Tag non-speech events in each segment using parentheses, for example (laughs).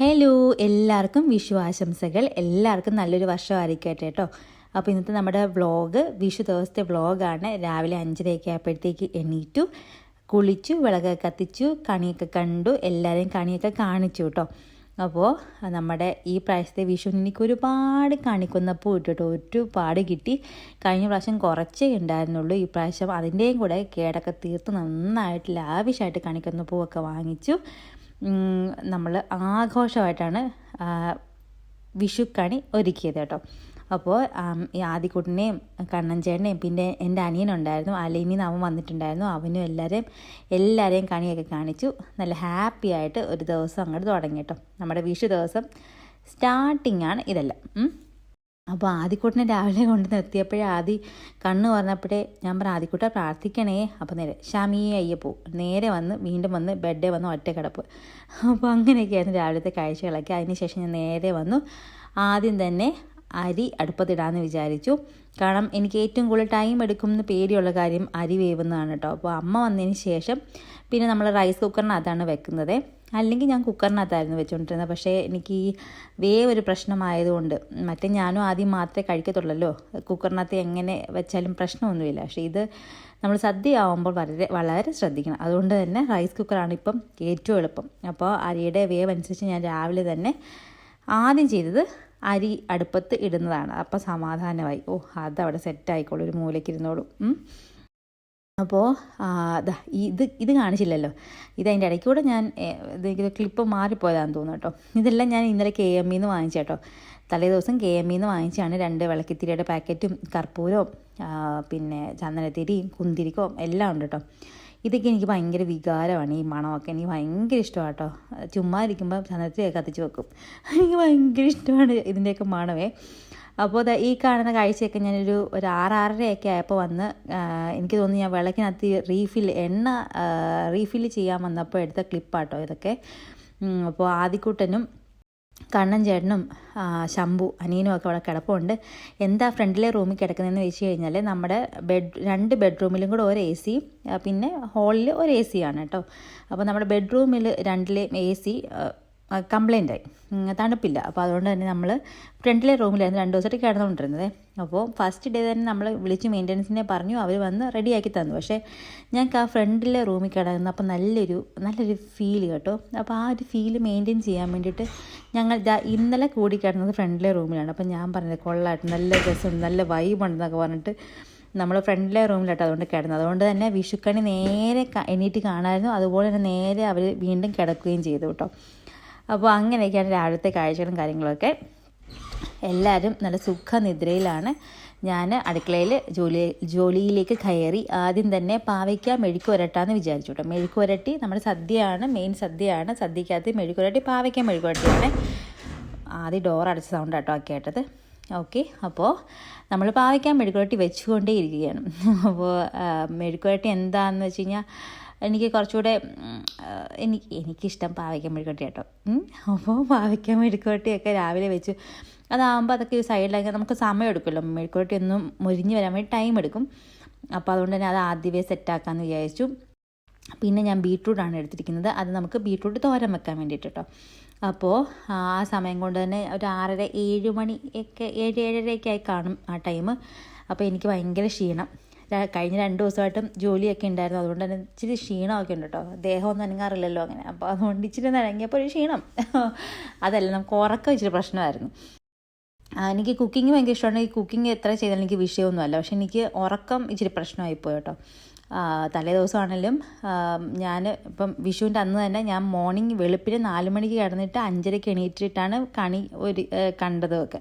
Hello എല്ലാവർക്കും വിഷു ആശംസകൾ. എല്ലാവർക്കും നല്ലൊരു വർഷമായിരിക്കട്ടെ കേട്ടോ അപ്പോൾ ഇന്നത്തെ നമ്മുടെ വ്ളോഗ് വിഷു ദിവസത്തെ വ്ളോഗാണ് രാവിലെ അഞ്ചരയൊക്കെ ആയപ്പോഴത്തേക്ക് എണീറ്റു കുളിച്ചു വിളകൊക്കെ കത്തിച്ചു കണിയൊക്കെ കണ്ടു എല്ലാവരെയും കണിയൊക്കെ കാണിച്ചു കേട്ടോ അപ്പോൾ നമ്മുടെ ഈ പ്രാവശ്യത്തെ വിഷു എനിക്ക് ഒരുപാട് കാണിക്കുന്നപ്പോൾ ഇട്ടിട്ട് ഒരുപാട് കിട്ടി. കഴിഞ്ഞ പ്രാവശ്യം കുറച്ചേ ഉണ്ടായിരുന്നുള്ളൂ. ഈ പ്രാവശ്യം അതിന്റെയും കൂടെ കേടൊക്കെ തീർത്ത് നന്നായിട്ട് ലാവിഷായിട്ട് കാണിക്കുന്ന പൂവൊക്കെ വാങ്ങിച്ചു. നമ്മൾ ആഘോഷമായിട്ടാണ് വിഷുക്കണി ഒരുക്കിയത് കേട്ടോ. അപ്പോൾ ഈ ആദിക്കുട്ടിനെയും കണ്ണൻചേട്ടനെയും പിന്നെ എന്റെ അനിയനുണ്ടായിരുന്നു അലീനിൽ നിന്ന് അവൻ വന്നിട്ടുണ്ടായിരുന്നു. അവനും എല്ലാവരെയും എല്ലാവരെയും കണിയൊക്കെ കാണിച്ചു. നല്ല ഹാപ്പി ആയിട്ട് ഒരു ദിവസം അങ്ങോട്ട് തുടങ്ങി കേട്ടോ. നമ്മുടെ വിഷു ദിവസം സ്റ്റാർട്ടിങ്ങാണ് ഇതെല്ലാം. അപ്പോൾ ആദിക്കുട്ടനെ രാവിലെ കൊണ്ട് നിർത്തിയപ്പോഴേ ആദി കണ്ണ് പറഞ്ഞപ്പോഴേ ഞാൻ പറഞ്ഞു ആദിക്കുട്ട പ്രാർത്ഥിക്കണേ. അപ്പോൾ നേരെ ഷമിയെ അയ്യപ്പോ നേരെ വന്ന് വീണ്ടും വന്ന് ബെഡേ വന്ന് ഒറ്റ കിടപ്പ്. അപ്പോൾ അങ്ങനെയൊക്കെയായിരുന്നു രാവിലത്തെ കാഴ്ചകളൊക്കെ. അതിനുശേഷം ഞാൻ നേരെ വന്നു. ആദ്യം തന്നെ അരി അടുപ്പത്തിടാമെന്ന് വിചാരിച്ചു. കാരണം എനിക്ക് ഏറ്റവും കൂടുതൽ ടൈം എടുക്കുമെന്ന് പേടിയുള്ള കാര്യം അരി വേവുന്നതാണ് കേട്ടോ. അപ്പോൾ അമ്മ വന്നതിന് ശേഷം പിന്നെ നമ്മൾ റൈസ് കുക്കറിനകത്താണ് വെക്കുന്നത്. അല്ലെങ്കിൽ ഞാൻ കുക്കറിനകത്തായിരുന്നു വെച്ചുകൊണ്ടിരുന്നത് പക്ഷേ എനിക്ക് ഈ വേവ് ഒരു പ്രശ്നമായതുകൊണ്ട് മറ്റേ ഞാനും ആദ്യം മാത്രമേ കഴിക്കത്തുള്ളല്ലോ. കുക്കറിനകത്ത് എങ്ങനെ വെച്ചാലും പ്രശ്നമൊന്നുമില്ല. പക്ഷേ ഇത് നമ്മൾ സദ്യ ആവുമ്പോൾ വളരെ വളരെ ശ്രദ്ധിക്കണം. അതുകൊണ്ട് തന്നെ റൈസ് കുക്കറാണ് ഇപ്പം ഏറ്റവും എളുപ്പം. അപ്പോൾ അരിയുടെ വേവ് അനുസരിച്ച് ഞാൻ രാവിലെ തന്നെ ആദ്യം ചെയ്തത് അരി അടുപ്പത്ത് ഇടുന്നതാണ്. അപ്പോൾ സമാധാനമായി. ഓ അതവിടെ സെറ്റായിക്കോളൂ ഒരു മൂലയ്ക്കിരുന്നോളൂ അപ്പോൾ ഇത് ഇത് കാണിച്ചില്ലല്ലോ. ഇത് അതിന്റെ ഇടയ്ക്ക് കൂടെ ഞാൻ ഇത് ക്ലിപ്പ് മാറിപ്പോയതാണെന്ന് തോന്നുന്നു കേട്ടോ. ഇതെല്ലാം ഞാൻ ഇന്നലെ കെ എം ഇന്ന് വാങ്ങിച്ച കേട്ടോ. തലേ ദിവസം കെ എം ഇന്ന് വാങ്ങിച്ചാണ് രണ്ട് വിളക്കിത്തിരിയുടെ പാക്കറ്റും കർപ്പൂരവും പിന്നെ ചന്ദനത്തിരിയും കുന്തിരിക്കവും എല്ലാം ഉണ്ട് കേട്ടോ. ഇതൊക്കെ എനിക്ക് ഭയങ്കര വികാരമാണ്. ഈ മണമൊക്കെ എനിക്ക് ഭയങ്കര ഇഷ്ടമാണ് കേട്ടോ. ചുമ്മാ ഇരിക്കുമ്പോൾ ചന്ദനത്തിരിയൊക്കെ കത്തിച്ച് വെക്കും. എനിക്ക് ഭയങ്കര ഇഷ്ടമാണ് ഇതിന്റെയൊക്കെ മണമേ. അപ്പോൾ ഈ കാണുന്ന കാഴ്ചയൊക്കെ ഞാനൊരു ഒരു ആറാറരയൊക്കെ ആയപ്പോൾ വന്ന് എനിക്ക് തോന്നുന്നു ഞാൻ വിളക്കിനകത്ത് റീഫിൽ എണ്ണ റീഫിൽ ചെയ്യാൻ വന്നപ്പോൾ എടുത്ത ക്ലിപ്പാട്ടോ ഇതൊക്കെ. അപ്പോൾ ആദിക്കുട്ടനും കണ്ണൻ ചേട്ടനും ശംഭു അനിയനും ഒക്കെ അവിടെ കിടപ്പുണ്ട്. എന്താ ഫ്രണ്ടിലെ റൂമിൽ കിടക്കുന്നതെന്ന് വെച്ച് കഴിഞ്ഞാൽ നമ്മുടെ ബെഡ് രണ്ട് ബെഡ്റൂമിലും കൂടെ ഒരു എ സി പിന്നെ ഹാളിൽ ഒരു എ സി ആണ് കേട്ടോ. അപ്പോൾ നമ്മുടെ ബെഡ്റൂമിൽ രണ്ടിലെയും എ സി കംപ്ലൈന്റ് ആയി. തണുപ്പില്ല. അപ്പോൾ അതുകൊണ്ട് തന്നെ നമ്മൾ ഫ്രണ്ടിലെ റൂമിലായിരുന്നു രണ്ട് ദിവസമായിട്ട് കിടന്നുകൊണ്ടിരുന്നത്. അപ്പോൾ ഫസ്റ്റ് ഡേ തന്നെ നമ്മൾ വിളിച്ച് മെയിന്റനൻസിനെ പറഞ്ഞു. അവർ വന്ന് റെഡിയാക്കി തന്നു. പക്ഷേ ഞങ്ങൾക്ക് ആ ഫ്രണ്ടിലെ റൂമിൽ കിടന്നു അപ്പോൾ നല്ലൊരു നല്ലൊരു ഫീൽ കേട്ടോ. അപ്പോൾ ആ ഒരു ഫീൽ മെയിന്റെയിൻ ചെയ്യാൻ വേണ്ടിയിട്ട് ഞങ്ങൾ ഇന്നലെ കൂടി കിടന്നത് ഫ്രണ്ടിലെ റൂമിലാണ്. അപ്പോൾ ഞാൻ പറഞ്ഞത് കൊള്ളായിട്ട് നല്ല രസമുണ്ട് നല്ല വൈബ് ഉണ്ടെന്നൊക്കെ പറഞ്ഞിട്ട് നമ്മൾ ഫ്രണ്ടിലെ റൂമിലായിട്ട് അതുകൊണ്ട് കിടന്നു അതുകൊണ്ട് തന്നെ വിഷുക്കണി നേരെ എണീറ്റ് കാണാമായിരുന്നു അതുപോലെ തന്നെ നേരെ അവർ വീണ്ടും കിടക്കുകയും ചെയ്തു കേട്ടോ. അപ്പോൾ അങ്ങനെയൊക്കെയാണ് രാവിലത്തെ കാഴ്ചകളും കാര്യങ്ങളൊക്കെ. എല്ലാവരും നല്ല സുഖനിദ്രയിലാണ്. ഞാൻ അടുക്കളയിൽ ജോലി ജോലിയിലേക്ക് കയറി ആദ്യം തന്നെ പാവയ്ക്ക മെഴുക്ക് വരട്ടാന്ന് വിചാരിച്ചു കേട്ടോ മെഴുക്ക് നമ്മുടെ സദ്യയാണ് മെയിൻ സദ്യയാണ്. സദ്യക്കകത്ത് മെഴുക്ക് പാവയ്ക്ക മെഴുക്ക് വരട്ടിയാണ് ആദ്യം ഡോർ അടച്ച സൗണ്ട് കേട്ടോ കേട്ടത് ഓക്കെ അപ്പോൾ നമ്മൾ പാവയ്ക്ക മെഴുക്കുരട്ടി വെച്ചുകൊണ്ടേ ഇരിക്കുകയാണ് അപ്പോൾ മെഴുക്കുരട്ടി എന്താണെന്ന് വെച്ച് കഴിഞ്ഞാൽ എനിക്ക് കുറച്ചുകൂടെ എനിക്ക് എനിക്കിഷ്ടം പാവയ്ക്ക മെഴുക്കോട്ടി കേട്ടോ. അപ്പോൾ പാവയ്ക്ക മെഴുക്കോട്ടിയൊക്കെ രാവിലെ വെച്ച് അതാകുമ്പോൾ അതൊക്കെ ഒരു സൈഡിലാക്കി നമുക്ക് സമയം എടുക്കുമല്ലോ. മെഴുക്കുവരട്ടി ഒന്നും മുരിഞ്ഞ് വരാൻ വേണ്ടി ടൈം എടുക്കും. അപ്പോൾ അതുകൊണ്ട് തന്നെ അത് ആദ്യമേ സെറ്റാക്കാമെന്ന് വിചാരിച്ചു. പിന്നെ ഞാൻ ബീട്രൂട്ടാണ് എടുത്തിരിക്കുന്നത്. അത് നമുക്ക് ബീട്രൂട്ട് തോരൻ വെക്കാൻ വേണ്ടിയിട്ട് കേട്ടോ. അപ്പോൾ ആ സമയം കൊണ്ട് തന്നെ ഒരു ആറര ഏഴ് മണി ഒക്കെ ഏഴ് ഏഴരയൊക്കെ ആയി കാണും ആ ടൈം അപ്പോൾ എനിക്ക് ഭയങ്കര ക്ഷീണം. കഴിഞ്ഞ രണ്ട് ദിവസമായിട്ടും ജോലിയൊക്കെ ഉണ്ടായിരുന്നു. അതുകൊണ്ട് തന്നെ ഇച്ചിരി ക്ഷീണമൊക്കെ ഉണ്ട് കേട്ടോ ദേഹമൊന്നും അനങ്ങാറില്ലല്ലോ അങ്ങനെ. അപ്പോൾ അതുകൊണ്ട് ഇച്ചിരി നനങ്ങിയപ്പോൾ ഒരു ക്ഷീണം. (laughs) അതല്ല നമുക്ക് ഉറക്കം ഇച്ചിരി പ്രശ്നമായിരുന്നു. എനിക്ക് കുക്കിംഗ് ഭയങ്കര ഇഷ്ടമാണ്. ഈ കുക്കിംഗ് എത്ര ചെയ്താലും എനിക്ക് വിഷയമൊന്നുമല്ല. പക്ഷെ എനിക്ക് ഉറക്കം ഇച്ചിരി പ്രശ്നമായിപ്പോയി കേട്ടോ തലേ ദിവസമാണെങ്കിലും ഞാൻ ഇപ്പം വിഷുവിന്റെ അന്ന് തന്നെ ഞാൻ മോർണിംഗ് വെളുപ്പിന് നാല് മണിക്ക് കിടന്നിട്ട് അഞ്ചരയ്ക്ക് എണീറ്റിട്ടാണ് കണി ഒരു കണ്ടതൊക്കെ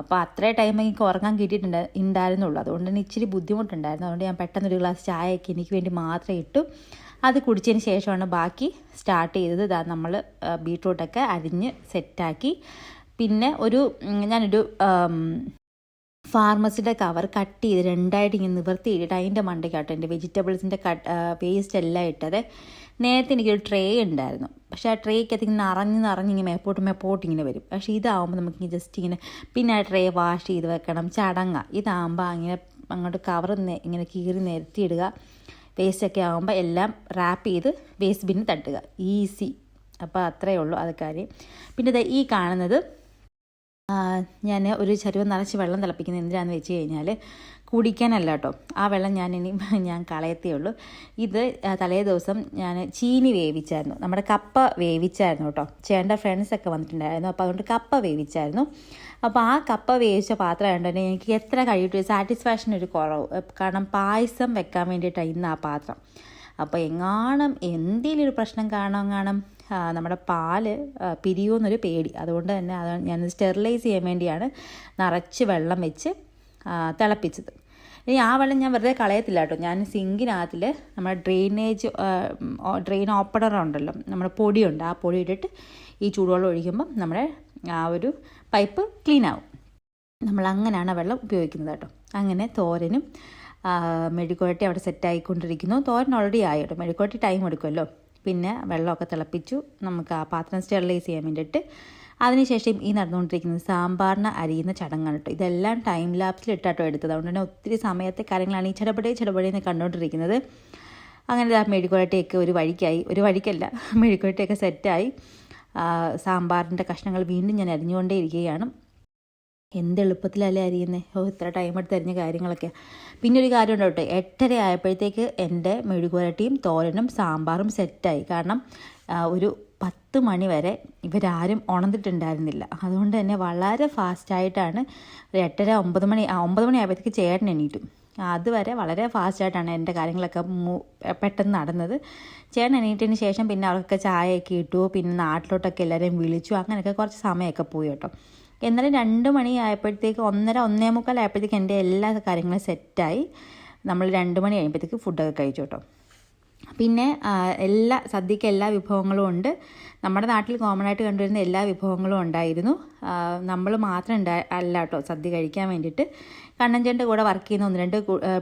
അപ്പോൾ അത്രേ ടൈം എനിക്ക് ഉറങ്ങാൻ കിട്ടിയിട്ടുണ്ട് ഉണ്ടായിരുന്നുള്ളൂ അതുകൊണ്ട് തന്നെ ഇച്ചിരി ബുദ്ധിമുട്ടുണ്ടായിരുന്നു. അതുകൊണ്ട് ഞാൻ പെട്ടെന്ന് ഒരു ഗ്ലാസ് ചായയൊക്കെ എനിക്ക് വേണ്ടി മാത്രം ഇട്ടു. അത് കുടിച്ചതിന് ശേഷമാണ് ബാക്കി സ്റ്റാർട്ട് ചെയ്തത്. ഇതാ നമ്മൾ ബീട്രൂട്ടൊക്കെ അരിഞ്ഞ് സെറ്റാക്കി പിന്നെ ഒരു ഞാനൊരു ഫാർമസിയുടെ കവർ കട്ട് ചെയ്ത് രണ്ടായിട്ട് ഇങ്ങനെ നിവർത്തിയിട്ട് അതിന്റെ മണ്ടയ്ക്കാട്ടോ എന്റെ വെജിറ്റബിൾസിന്റെ കട്ട് വേസ്റ്റ് എല്ലാം ഇട്ടത്. നേരത്തെ എനിക്കൊരു ട്രേ ഉണ്ടായിരുന്നു. പക്ഷേ ആ ട്രേക്കകത്ത് ഇങ്ങനെ നിറഞ്ഞ് ഇങ്ങനെ മേപ്പോട്ട് മേപ്പോട്ട് ഇങ്ങനെ വരും. പക്ഷേ ഇതാവുമ്പോൾ നമുക്ക് ജസ്റ്റ് ഇങ്ങനെ പിന്നെ ആ ട്രേ വാഷ് ചെയ്ത് വെക്കണം ചടങ്ങ. ഇതാകുമ്പോൾ അങ്ങനെ അങ്ങോട്ട് കവർ ഇങ്ങനെ കീറി നിരത്തിയിടുക വേസ്റ്റൊക്കെ ആകുമ്പോൾ എല്ലാം റാപ്പ് ചെയ്ത് വേസ്റ്റ് ബിന്നിൽ തട്ടുക. ഈസി അപ്പോൾ അത്രയേ ഉള്ളൂ അത് കാര്യം. പിന്നെ ഇത് ഈ കാണുന്നത് ഞാൻ ഒരു ചരുവം നിറച്ച് വെള്ളം തിളപ്പിക്കുന്നത് എന്തിനാണെന്ന് വെച്ച് കഴിഞ്ഞാൽ കുടിക്കാനല്ല കേട്ടോ. ആ വെള്ളം ഞാൻ ഇനി (laughs) ഞാൻ കളയത്തേ ഉള്ളൂ. ഇത് തലേ ദിവസം ഞാൻ ചീനി വേവിച്ചായിരുന്നു. നമ്മുടെ കപ്പ വേവിച്ചായിരുന്നു കേട്ടോ. ചേട്ടന്റെ ഫ്രണ്ട്സൊക്കെ വന്നിട്ടുണ്ടായിരുന്നു. അപ്പോൾ അതുകൊണ്ട് കപ്പ വേവിച്ചായിരുന്നു. അപ്പോൾ ആ കപ്പ വേവിച്ച പാത്രം ആയതുകൊണ്ട് തന്നെ എനിക്ക് എത്ര കഴിയിട്ട് സാറ്റിസ്ഫാക്ഷൻ ഒരു കുറവ്. കാരണം പായസം വെക്കാൻ വേണ്ടിയിട്ടാണ് ഇന്ന് ആ പാത്രം. അപ്പോൾ എങ്ങാണം എന്തെങ്കിലും ഒരു പ്രശ്നം കാണാൻ കാണും നമ്മുടെ പാൽ പിരിയുമെന്നൊരു പേടി. അതുകൊണ്ട് തന്നെ അത് ഞാൻ സ്റ്റെറിലൈസ് ചെയ്യാൻ വേണ്ടിയാണ് നിറച്ച് വെള്ളം വെച്ച് തിളപ്പിച്ചത്. ഇനി ആ വെള്ളം ഞാൻ വെറുതെ കളയത്തില്ല കേട്ടോ. ഞാൻ സിങ്കിനകത്തിൽ നമ്മുടെ ഡ്രെയിനേജ് ഡ്രെയിൻ ഓപ്പണർ ഉണ്ടല്ലോ നമ്മുടെ പൊടിയുണ്ട്. ആ പൊടി ഇട്ടിട്ട് ഈ ചൂടുവെള്ളം ഒഴിക്കുമ്പം നമ്മുടെ ആ ഒരു പൈപ്പ് ക്ലീൻ ആവും. നമ്മൾ അങ്ങനെയാണ് വെള്ളം ഉപയോഗിക്കുന്നത് കേട്ടോ. അങ്ങനെ തോരനും മെഴുക്കോട്ടി അവിടെ സെറ്റായിക്കൊണ്ടിരിക്കുന്നു തോരൻ ഓൾറെഡി ആയി കേട്ടോ. ടൈം എടുക്കുമല്ലോ. പിന്നെ വെള്ളമൊക്കെ തിളപ്പിച്ചു. നമുക്ക് ആ പാത്രം സ്റ്റെറിലൈസ് ചെയ്യാൻ വേണ്ടിയിട്ട് അതിനുശേഷം ഈ നടന്നുകൊണ്ടിരിക്കുന്നത് സാമ്പാറിന് അരിയുന്ന ചടങ്ങാണ് കേട്ടോ. ഇതെല്ലാം ടൈം ലാപ്സിൽ ഇട്ടാട്ടോ എടുത്തത്. അതുകൊണ്ട് തന്നെ ഒത്തിരി സമയത്തെ കാര്യങ്ങളാണ് ഈ ചടപടേ ചടപടേന്ന് കണ്ടുകൊണ്ടിരിക്കുന്നത്. അങ്ങനെ ആ മെഴുക്കുവരട്ടിയൊക്കെ ഒരു വഴിക്കായി. ഒരു വഴിക്കല്ല മെഴുക്കുവരട്ടിയൊക്കെ സെറ്റായി സാമ്പാറിന്റെ കഷ്ണങ്ങൾ വീണ്ടും ഞാൻ അരിഞ്ഞുകൊണ്ടേ ഇരിക്കുകയാണ്. എന്ത് എളുപ്പത്തിലല്ലേ അരിയുന്നത് ഓ ഇത്ര ടൈം എടുത്ത് കാര്യങ്ങളൊക്കെ. പിന്നെ ഒരു കാര്യം ഉണ്ട് കേട്ടോ എട്ടര ആയപ്പോഴത്തേക്ക് എന്റെ മെഴുകുവരട്ടിയും തോരനും സാമ്പാറും സെറ്റായി കാരണം ഒരു പത്ത് മണി വരെ ഇവരാരും ഉണർന്നിട്ടുണ്ടായിരുന്നില്ല. അതുകൊണ്ട് തന്നെ വളരെ ഫാസ്റ്റായിട്ടാണ് ഒരു എട്ടര ഒമ്പത് മണി ഒമ്പത് മണി ആയപ്പോഴത്തേക്ക് ചേട്ടൻ എണീറ്റു. അതുവരെ വളരെ ഫാസ്റ്റായിട്ടാണ് എന്റെ കാര്യങ്ങളൊക്കെ പെട്ടെന്ന് നടന്നത്. ചേട്ടൻ എണീറ്റതിന് ശേഷം പിന്നെ അവർക്കൊക്കെ ചായയൊക്കെ ഇട്ടു. പിന്നെ നാട്ടിലോട്ടൊക്കെ എല്ലാവരെയും വിളിച്ചു. അങ്ങനെയൊക്കെ കുറച്ച് സമയമൊക്കെ പോയി കേട്ടോ. എന്നാലും രണ്ട് മണി ആയപ്പോഴത്തേക്ക് ഒന്നര ഒന്നേ മുക്കാൽ ആയപ്പോഴത്തേക്ക് എന്റെ എല്ലാ കാര്യങ്ങളും സെറ്റായി. നമ്മൾ രണ്ട് മണി കഴിയുമ്പോഴത്തേക്ക് ഫുഡൊക്കെ കഴിച്ചു കേട്ടോ. പിന്നെ എല്ലാ സദ്യക്ക് എല്ലാ വിഭവങ്ങളും ഉണ്ട്. നമ്മുടെ നാട്ടിൽ കോമൺ ആയിട്ട് കണ്ടുവരുന്ന എല്ലാ വിഭവങ്ങളും ഉണ്ടായിരുന്നു. നമ്മൾ മാത്രം ഉണ്ടാ അല്ല കേട്ടോ സദ്യ കഴിക്കാൻ വേണ്ടിയിട്ട്. കണ്ണഞ്ചന്റെ കൂടെ വർക്ക് ചെയ്യുന്ന ഒന്ന് രണ്ട്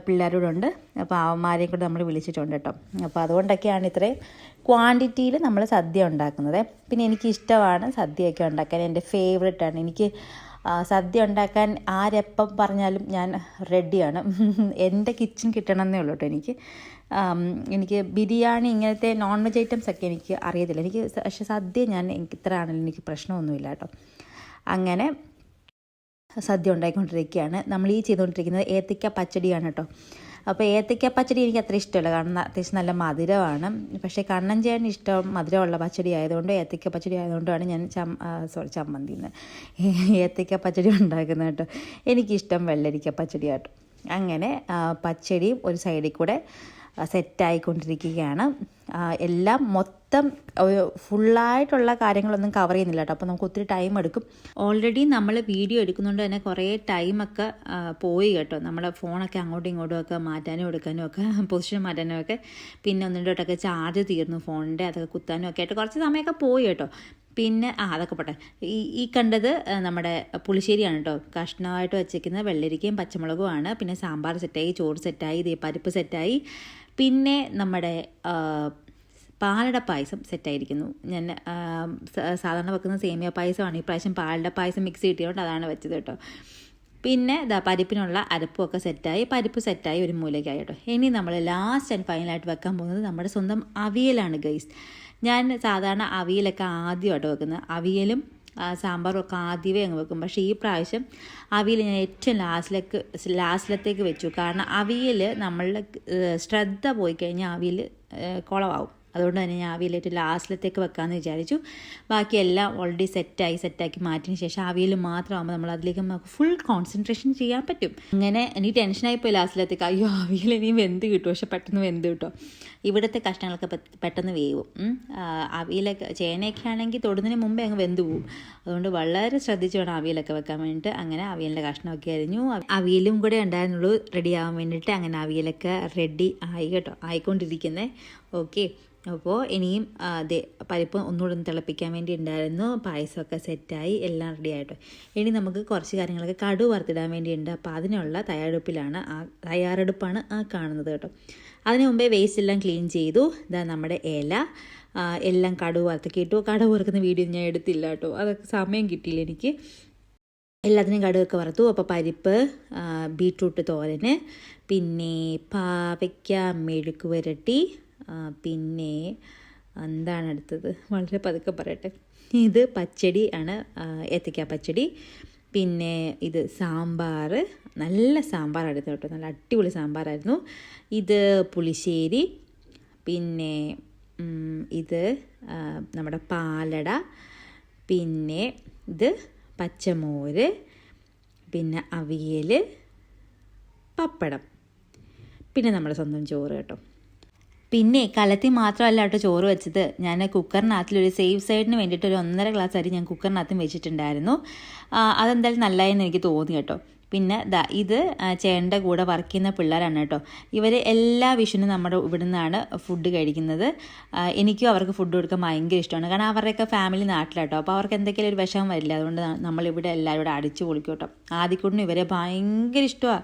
പിള്ളേരോടുണ്ട് അപ്പോൾ അവന്മാരെയും കൂടെ നമ്മൾ വിളിച്ചിട്ടുണ്ട് കേട്ടോ. അപ്പോൾ അതുകൊണ്ടൊക്കെയാണ് ഇത്രയും ക്വാണ്ടിറ്റിയിൽ നമ്മൾ സദ്യ ഉണ്ടാക്കുന്നത്. പിന്നെ എനിക്ക് ഇഷ്ടമാണ് സദ്യയൊക്കെ ഉണ്ടാക്കാൻ. എന്റെ ഫേവറേറ്റ് ആണ്. എനിക്ക് സദ്യ ഉണ്ടാക്കാൻ ആരെപ്പം പറഞ്ഞാലും ഞാൻ റെഡിയാണ് (laughs) എന്റെ കിച്ചൺ കിട്ടണമെന്നേ ഉള്ളൂ കേട്ടോ എനിക്ക്. എനിക്ക് ബിരിയാണി ഇങ്ങനത്തെ നോൺ വെജ് ഐറ്റംസ് ഒക്കെ എനിക്ക് അറിയത്തില്ല. എനിക്ക് പക്ഷെ സദ്യ ഞാൻ എനിക്ക് ഇത്ര ആണെങ്കിലും എനിക്ക് പ്രശ്നമൊന്നുമില്ല കേട്ടോ. അങ്ങനെ സദ്യ ഉണ്ടാക്കിക്കൊണ്ടിരിക്കുകയാണ് നമ്മൾ ഈ ചെയ്തുകൊണ്ടിരിക്കുന്നത് ഏത്തിക്ക പച്ചടിയാണ് കേട്ടോ. അപ്പോൾ ഏത്തയ്ക്ക പച്ചടി എനിക്ക് അത്ര ഇഷ്ടമല്ല. കാരണം അത്യാവശ്യം നല്ല മധുരമാണ്. പക്ഷേ കണ്ണൻ ചേട്ടന് ഇഷ്ടം മധുരമുള്ള പച്ചടി ആയതുകൊണ്ട് ഏത്തയ്ക്ക പച്ചടി ആയതുകൊണ്ടാണ് ഞാൻ ചം സോറി ചമ്മന്തി എന്ന് (laughs) ഏത്തയ്ക്ക പച്ചടി ഉണ്ടാക്കുന്നത് കേട്ടോ. എനിക്കിഷ്ടം വെള്ളരിക്ക പച്ചടി കേട്ടോ അങ്ങനെ പച്ചടിയും ഒരു സൈഡിൽ കൂടെ സെറ്റായിക്കൊണ്ടിരിക്കുകയാണ്. എല്ലാം മൊത്തം ഫുള്ളായിട്ടുള്ള കാര്യങ്ങളൊന്നും കവർ ചെയ്യുന്നില്ല കേട്ടോ. അപ്പോൾ നമുക്ക് ഒത്തിരി ടൈം എടുക്കും. ഓൾറെഡി നമ്മൾ വീഡിയോ എടുക്കുന്നതുകൊണ്ട് തന്നെ കുറേ ടൈമൊക്കെ പോയി കേട്ടോ. നമ്മുടെ ഫോണൊക്കെ അങ്ങോട്ടും ഇങ്ങോട്ടും ഒക്കെ മാറ്റാനും എടുക്കാനും ഒക്കെ പൊസിഷൻ മാറ്റാനും ഒക്കെ. പിന്നെ ഒന്നും രണ്ടോട്ടൊക്കെ ചാർജ് തീർന്നു ഫോണിന്റെ അതൊക്കെ കുത്താനും ഒക്കെ ആയിട്ട് കുറച്ച് സമയമൊക്കെ പോയി കേട്ടോ. പിന്നെ ആ അതൊക്കെ പോട്ടെ. ഈ ഈ കണ്ടത് നമ്മുടെ പുളിശ്ശേരിയാണ് കേട്ടോ. കഷ്ണമായിട്ട് വെച്ചിരിക്കുന്നത് വെള്ളരിക്കയും പച്ചമുളകുമാണ് പിന്നെ സാമ്പാർ സെറ്റായി ചോറ് സെറ്റായി പരിപ്പ് സെറ്റായി പിന്നെ നമ്മുടെ പാലട പായസം സെറ്റായിരിക്കുന്നു. ഞാൻ സാധാരണ വെക്കുന്ന സേമിയ പായസമാണ്. ഈ പ്രാവശ്യം പാലട പായസം മിക്സ് കിട്ടിയതുകൊണ്ട് അതാണ് വെച്ചത് കേട്ടോ. പിന്നെ ഇതാ പരിപ്പിനുള്ള അരപ്പുമൊക്കെ സെറ്റായി. പരിപ്പ് സെറ്റായി ഒരു മൂലയ്ക്കായി കേട്ടോ. ഇനി നമ്മൾ ലാസ്റ്റ് ആൻഡ് ഫൈനലായിട്ട് വെക്കാൻ പോകുന്നത് നമ്മുടെ സ്വന്തം അവിയലാണ് ഗൈസ് ഞാൻ സാധാരണ അവിയലൊക്കെ ആദ്യമായിട്ട് വെക്കുന്നത്. അവിയലും ആ, സാമ്പാറും ഒക്കെ ആദ്യമേ അങ്ങ് വെക്കും. പക്ഷേ ഈ പ്രാവശ്യം അവിയൽ ഞാൻ ഏറ്റവും ലാസ്റ്റിലേക്ക് ലാസ്റ്റിലത്തേക്ക് വെച്ചു. കാരണം അവിയൽ നമ്മളുടെ ശ്രദ്ധ പോയി കഴിഞ്ഞാൽ അവിയൽ കുളമാവും. അതുകൊണ്ട് തന്നെ ഞാൻ അവിയൽ ഏറ്റവും ലാസ്റ്റിലത്തേക്ക് വെക്കാമെന്ന് വിചാരിച്ചു. ബാക്കി എല്ലാം ഓൾറെഡി സെറ്റായി സെറ്റാക്കി മാറ്റിയതിന് ശേഷം അവിയൽ മാത്രമാകുമ്പോൾ നമ്മൾ അതിലേക്ക് നമുക്ക് ഫുൾ കോൺസെൻട്രേഷൻ ചെയ്യാൻ പറ്റും. അങ്ങനെ എനിക്ക് ടെൻഷനായി പോയി ലാസ്റ്റിലത്തേക്ക്. അയ്യോ അവിയൽ ഇനി വെന്ത് കിട്ടും. പക്ഷെ പെട്ടെന്ന് വെന്ത് കിട്ടും. ഇവിടുത്തെ കഷ്ണങ്ങളൊക്കെ പെട്ടെന്ന് വേവും. അവിയലൊക്കെ ചേനയൊക്കെ ആണെങ്കിൽ തൊടുന്നതിന് മുമ്പേ അങ്ങ് വെന്ത് പോവും. അതുകൊണ്ട് വളരെ ശ്രദ്ധിച്ച് വേണം അവിയലൊക്കെ വെക്കാൻ വേണ്ടിയിട്ട്. അങ്ങനെ അവിയലിന്റെ കഷ്ണമൊക്കെ അരിഞ്ഞു. അവ- അവിയലും കൂടെ ഉണ്ടായിരുന്നുള്ളൂ. റെഡി ആവാൻ വേണ്ടിയിട്ട് അങ്ങനെ അവിയലൊക്കെ റെഡി ആയി കേട്ടോ. ആയിക്കൊണ്ടിരിക്കുന്നത് ഓക്കെ അപ്പോൾ ഇനിയും അതെ പരിപ്പ് ഒന്നുകൂടെ ഒന്ന് തിളപ്പിക്കാൻ വേണ്ടി ഉണ്ടായിരുന്നു. പായസമൊക്കെ സെറ്റായി. എല്ലാം റെഡി ആയിട്ടോ. ഇനി നമുക്ക് കുറച്ച് കാര്യങ്ങളൊക്കെ കടു വറുത്തിടാൻ വേണ്ടിയുണ്ട്. അപ്പോൾ അതിനുള്ള തയ്യാറെടുപ്പിലാണ് ആ തയ്യാറെടുപ്പാണ് ആ കാണുന്നത് കേട്ടോ. അതിന് മുമ്പേ വേസ്റ്റ് എല്ലാം ക്ലീൻ ചെയ്തു. ഇതാ നമ്മുടെ ഇല. എല്ലാം കടുവ് വറുത്തൊക്കെ ഇട്ടു. കടുവ് വറുക്കുന്ന വീഡിയോ ഞാൻ എടുത്തില്ല കേട്ടോ. അതൊക്കെ സമയം കിട്ടിയില്ല എനിക്ക്. എല്ലാത്തിനും കടുകൊക്കെ വറുത്തു. അപ്പോൾ പരിപ്പ് ബീട്രൂട്ട് തോരന് പിന്നെ പാവയ്ക്ക മെഴുക്ക് പുരട്ടി ആ, പിന്നെ എന്താണ് അടുത്തത്? വളരെ പതുക്കെ പറയട്ടെ. ഇത് പച്ചടി ആണ് ഏത്തയ്ക്ക പച്ചടി. പിന്നെ ഇത് സാമ്പാർ നല്ല സാമ്പാറായിരുന്നു കേട്ടോ. നല്ല അടിപൊളി സാമ്പാറായിരുന്നു. ഇത് പുളിശ്ശേരി പിന്നെ ഇത് നമ്മുടെ പാലട പിന്നെ ഇത് പച്ചമോര് പിന്നെ അവിയൽ പപ്പടം. പിന്നെ നമ്മുടെ സ്വന്തം ചോറ് കേട്ടോ. പിന്നെ കലത്തിൽ മാത്രമല്ല കേട്ടോ ചോറ് വെച്ചത്. ഞാൻ കുക്കറിനകത്തിലൊരു സേഫ് സൈഡിന് വേണ്ടിയിട്ട് ഒരു ഒന്നര ഗ്ലാസ് അരി ഞാൻ കുക്കറിനകത്തും വെച്ചിട്ടുണ്ടായിരുന്നു. അതെന്തായാലും നല്ലതെന്ന് എനിക്ക് തോന്നി കേട്ടോ. പിന്നെ ദാ ഇത് ചേട്ടന്റെ കൂടെ വർക്ക് ചെയ്യുന്ന പിള്ളേരാണ് കേട്ടോ. ഇവർ എല്ലാ വിഷുവിനും നമ്മുടെ ഇവിടെ നിന്നാണ് ഫുഡ് കഴിക്കുന്നത് എനിക്കും അവർക്ക് ഫുഡ് കൊടുക്കാൻ ഭയങ്കര ഇഷ്ടമാണ്. കാരണം അവരുടെയൊക്കെ ഫാമിലി നാട്ടിലാട്ടോ. അപ്പോൾ അവർക്ക് എന്തെങ്കിലും ഒരു വിഷമം വരില്ല. അതുകൊണ്ട് നമ്മളിവിടെ എല്ലാവരും അടിച്ചു പൊളിക്കും കേട്ടോ ആദ്യക്കൂടിന് ഇവരെ ഭയങ്കര ഇഷ്ടമാണ്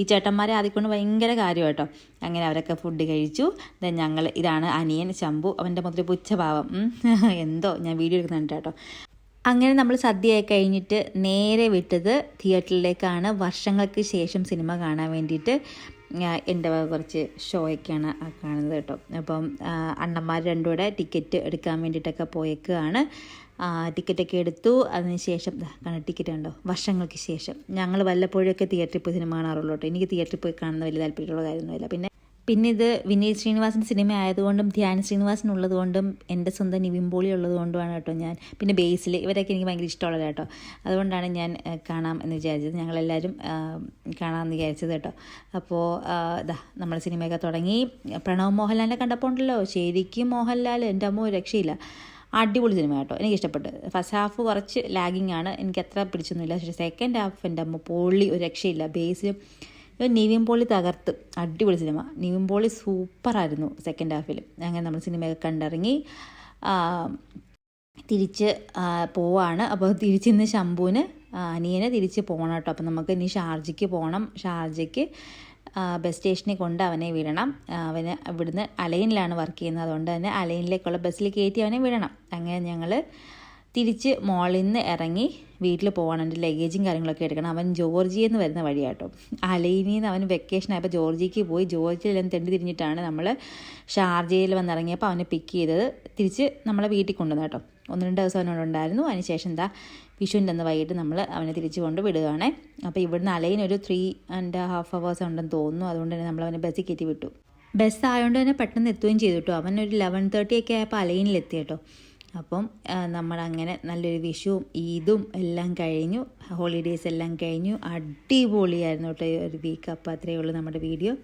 ഈ ചേട്ടന്മാരെ ആദ്യക്കൊണ്ട് ഭയങ്കര കാര്യമാണ് കേട്ടോ അങ്ങനെ അവരൊക്കെ ഫുഡ് കഴിച്ചു. ദെൻ ഞങ്ങൾ ഇതാണ് അനിയൻ ശംഭു അവന്റെ മുതൽ പുച്ഛഭാവം. (laughs) എന്തോ ഞാൻ വീഡിയോ എടുക്കുന്നുണ്ട് കേട്ടോ. അങ്ങനെ നമ്മൾ സദ്യയായി കഴിഞ്ഞിട്ട് നേരെ വിട്ടത് തിയേറ്ററിലേക്കാണ്. വർഷങ്ങൾക്ക് ശേഷം സിനിമ കാണാൻ വേണ്ടിയിട്ട് എന്റെ കുറച്ച് ഷോയൊക്കെയാണ് കാണുന്നത് കേട്ടോ. അപ്പം അണ്ണന്മാർ രണ്ടും കൂടെ ടിക്കറ്റ് എടുക്കാൻ വേണ്ടിയിട്ടൊക്കെ പോയേക്കുകയാണ്. ടിക്കറ്റൊക്കെ എടുത്തു. അതിനുശേഷം ദാ കാണാം ടിക്കറ്റ് ഉണ്ടോ വർഷങ്ങൾക്ക് ശേഷം. ഞങ്ങൾ വല്ലപ്പോഴൊക്കെ തിയേറ്ററിൽ പോയി സിനിമ കാണാറുള്ളൂ കേട്ടോ. എനിക്ക് തിയേറ്ററിൽ പോയി കാണുന്ന വലിയ താല്പര്യമുള്ള കാര്യമൊന്നുമില്ല. പിന്നെ പിന്നെ ഇത് വിനീത് ശ്രീനിവാസൻ സിനിമ ആയതുകൊണ്ടും ധ്യാൻ ശ്രീനിവാസൻ ഉള്ളതുകൊണ്ടും എന്റെ സ്വന്തം നിവിമ്പോളി പോളി ഉള്ളതുകൊണ്ടുമാണ് കേട്ടോ ഞാൻ. പിന്നെ ബേസിൽ ഇവരൊക്കെ എനിക്ക് ഭയങ്കര ഇഷ്ടമുള്ളത് കേട്ടോ. അതുകൊണ്ടാണ് ഞാൻ കാണാം എന്ന് വിചാരിച്ചത്. ഞങ്ങളെല്ലാവരും കാണാമെന്ന് വിചാരിച്ചത് കേട്ടോ. അപ്പോൾ ഇതാ നമ്മുടെ സിനിമയൊക്കെ തുടങ്ങി. പ്രണവ് മോഹൻലാലിനെ കണ്ടപ്പോൾ ഉണ്ടല്ലോ. ശരിക്കും മോഹൻലാൽ എന്റെ അമ്മ രക്ഷയില്ല. അടിപൊളി സിനിമ കേട്ടോ. എനിക്ക് ഇഷ്ടപ്പെട്ടു ഫസ്റ്റ് ഹാഫ് കുറച്ച് ലാഗിങ് ആണ് എനിക്ക് അത്ര പിടിച്ചൊന്നുമില്ല. പക്ഷേ സെക്കൻഡ് ഹാഫ് എന്റെ അമ്മ പൊള്ളി ഒരു രക്ഷയില്ല. ബേസിലും നിവിൻ പോളി തകർത്ത്. അടിപൊളി സിനിമ. നിവിൻ പോളി സൂപ്പറായിരുന്നു സെക്കൻഡ് ഹാഫിൽ അങ്ങനെ നമ്മൾ സിനിമയൊക്കെ കണ്ടിറങ്ങി തിരിച്ച് പോവാണ്. അപ്പോൾ തിരിച്ച് ഇന്ന് ശംഭുവിന് അനിയനെ തിരിച്ച് പോകണം കേട്ടോ. അപ്പം നമുക്ക് ഇനി ഷാർജയ്ക്ക് പോകണം ഷാർജയ്ക്ക് ബസ് സ്റ്റേഷനിൽ കൊണ്ട് അവനെ വിടണം. അവന് ഇവിടുന്ന് അലൈനിലാണ് വർക്ക് ചെയ്യുന്നത്. അതുകൊണ്ട് തന്നെ അലൈനിലേക്കുള്ള ബസ്സിൽ കയറ്റി അവനെ വിടണം. അങ്ങനെ ഞങ്ങൾ തിരിച്ച് മോളിൽ നിന്ന് ഇറങ്ങി വീട്ടിൽ പോകണം എന്റെ ലഗേജും കാര്യങ്ങളൊക്കെ എടുക്കണം. അവൻ ജോർജിയിൽ നിന്ന് വരുന്ന വഴിയാട്ടോ. അലൈനിൽ നിന്ന് അവൻ വെക്കേഷൻ ആയപ്പോൾ ജോർജിക്ക് പോയി. ജോർജിയിലെല്ലാം തെണ്ടി തിരിഞ്ഞിട്ടാണ് നമ്മൾ ഷാർജയിൽ വന്നിറങ്ങിയപ്പോൾ അവനെ പിക്ക് ചെയ്തത്. തിരിച്ച് നമ്മളെ വീട്ടിൽ കൊണ്ടുവന്നു കേട്ടോ. ഒന്ന് രണ്ട് ദിവസം അവനോട് ഉണ്ടായിരുന്നു. അതിനുശേഷം എന്താ വിഷുവിന്റെ അന്ന് വൈകിട്ട് നമ്മൾ അവനെ തിരിച്ചു കൊണ്ട് വിടുകയാണേ. അപ്പോൾ ഇവിടുന്ന് അലൈൻ ഒരു ത്രീ ആൻഡ് ഹാഫ് അവേഴ്സ് ഉണ്ടെന്ന് തോന്നുന്നു. അതുകൊണ്ട് തന്നെ നമ്മൾ അവനെ ബസ്സിൽ കയറ്റി വിട്ടു. ബസ് ആയതുകൊണ്ട് തന്നെ പെട്ടെന്ന് എത്തുകയും ചെയ്തു കേട്ടോ. അവൻ ഒരു ലെവൻ തേർട്ടി ഒക്കെ ആയപ്പോൾ അലൈനിലെത്തി കേട്ടോ. അപ്പം നമ്മളങ്ങനെ നല്ലൊരു വിഷുവും ഈദും എല്ലാം കഴിഞ്ഞു. ഹോളിഡേയ്സ് എല്ലാം കഴിഞ്ഞു. അടിപൊളിയായിരുന്നു കേട്ടോ ഒരു വീക്ക് അപ്പം അത്രയേ ഉള്ളൂ നമ്മുടെ വീഡിയോ.